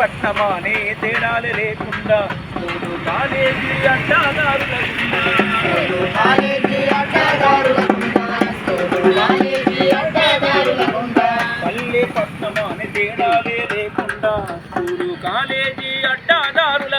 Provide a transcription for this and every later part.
పల్లె అనే తేడాలు లేకుండా. కాలేజీ పల్లె పట్నమా అనే తేడాలే లేకుండా. కాలేజీ అడ్డాదారుల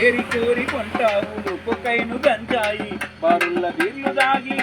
ఏరి కోరి కొంటావు కొకైను గంజాయి. బరుల బిర్లు దాగి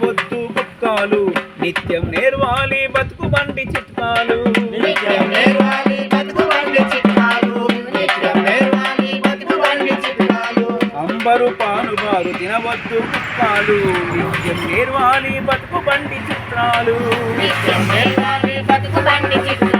తినవద్దు కుక్కాలు. నిత్యం నేర్వాలి బతుకు బండి చిట్కాలు. అంబరు పాను బారు తినవద్దు కుక్కాలు. నిత్యం నేర్వాలి బతుకు బండి చిత్రాలు. ఆలి